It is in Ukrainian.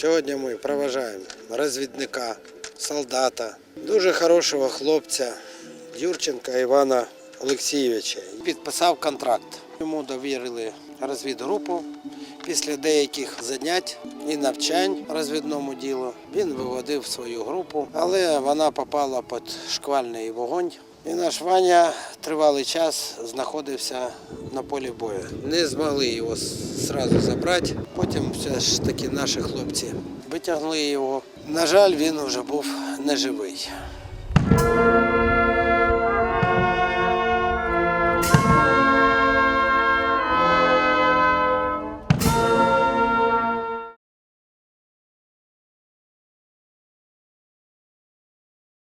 Сьогодні ми проважаємо розвідника, солдата, дуже хорошого хлопця Юрченка Івана Олексійовича. Підписав контракт. Йому довірили розвідгрупу. Після деяких занять і навчань розвідному ділу він виводив свою групу, але вона попала під шквальний вогонь. І наш Ваня тривалий час знаходився на полі бою. Не змогли його одразу забрати. Потім все ж таки наші хлопці витягнули його. На жаль, він вже був неживий.